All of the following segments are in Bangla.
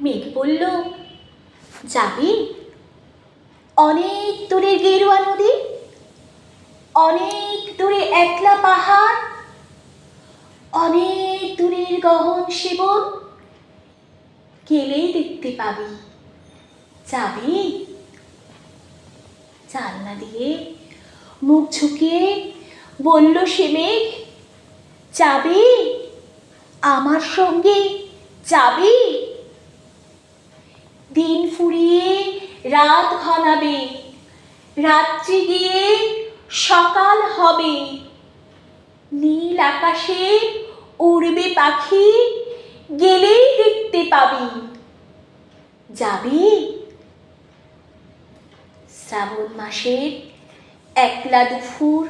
মেঘ বলল, যাবি? অনেক দূরে গেরুয়া নদী, অনেক দূরে একলা পাহাড়, অনেক দূরের গহন শিবন গেলেই দেখতে পাবি। যাবি? জানলা দিয়ে মুখ ঝুঁকিয়ে বলল সে মেঘ, যাবি? আমার সঙ্গে যাবি? দিন ফুরিয়ে রাত ঘনাবে। রাত্রি গিয়ে সকাল হবে। নীল আকাশে উড়বে পাখি, গেলেই দেখতে পাবি। যাবি? শ্রাবণ মাসের একলা দুপুর।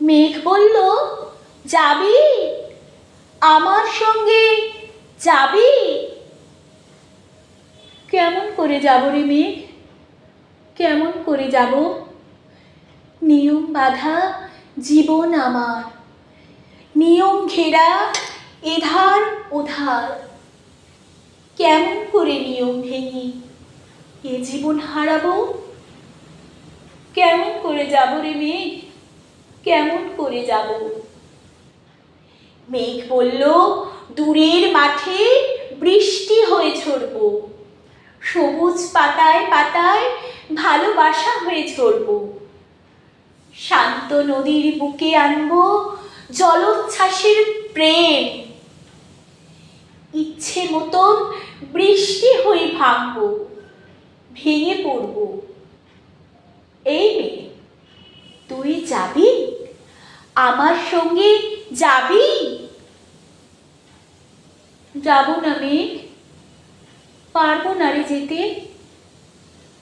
মেঘ বলল, যাবি? আমার সঙ্গে যাবি? কেমন করে যাব রে মেঘ কেমন করে যাব? নিয়ম বাধা জীবন আমার। নিয়ম ঘেরা এধার ওধার। কেমন করে নিয়ম ভেঙে এ জীবন হারাবো? কেমন করে যাব রে মেঘ কেমন করে যাব? মেঘ বলল, দূরের মাঠে বৃষ্টি হয়ে ঝরব। সবুজ পাতায় পাতায় ভালোবাসা হয়ে ঝরব। শান্ত নদীর বুকে আনব জলোচ্ছ্বাসের প্রেম। ইচ্ছে মতন বৃষ্টি হয়ে ভাঙবো, ভেঙে পড়ব। এই মেয়ে তুই যাবি? আমার সঙ্গে যাবি? যাব না মেঘ। পারব না রে যেতে।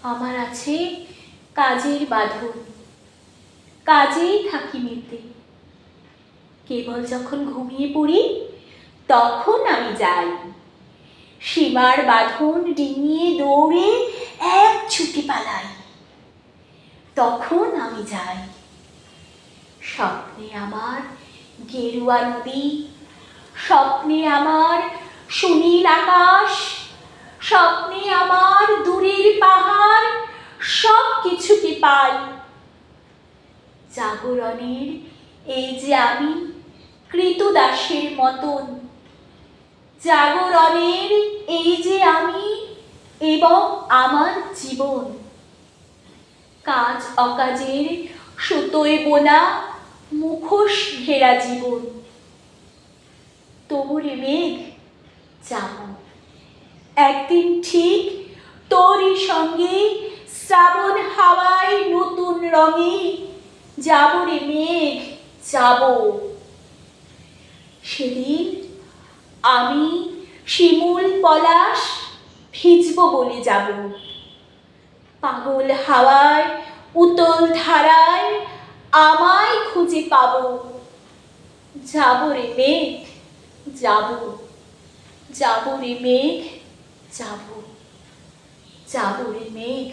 আমার আছে কাজের বাঁধন। কাজেই থাকি মেতে। কেবল যখন ঘুমিয়ে পড়ি, তখন আমি যাই। সীমার বাঁধন ডিঙিয়ে দৌড়ে এক ছুটি পালাই। তখন আমি যাই। স্বপ্নে আমার গেরুয়া নদী, স্বপ্নে আমার সুনীল আকাশ স্বপ্নে আমার দূরের পাহাড় সব কিছুকে পাই? জাগরণের এই যে আমি কৃতদাসের মতন। জাগরণের এই যে আমি এবং আমার জীবন। কাজ অকাজের সুতোয় বোনা মুখোশ ঘেরা জীবন। তবুরে মেঘ যাব একদিন ঠিক তোরই সঙ্গে শ্রাবণ হাওয়ায় নতুন রঙে যাব রে মেঘ, যাব। সেদিন আমি শিমুল পলাশ ভিজব বলে যাব। পাগল হাওয়ায়, উতল ধারায় আমায় খুঁজে পাবো। যাব রে মেঘ, যাব। যাব রে মেঘ যাব যাব রে মেঘ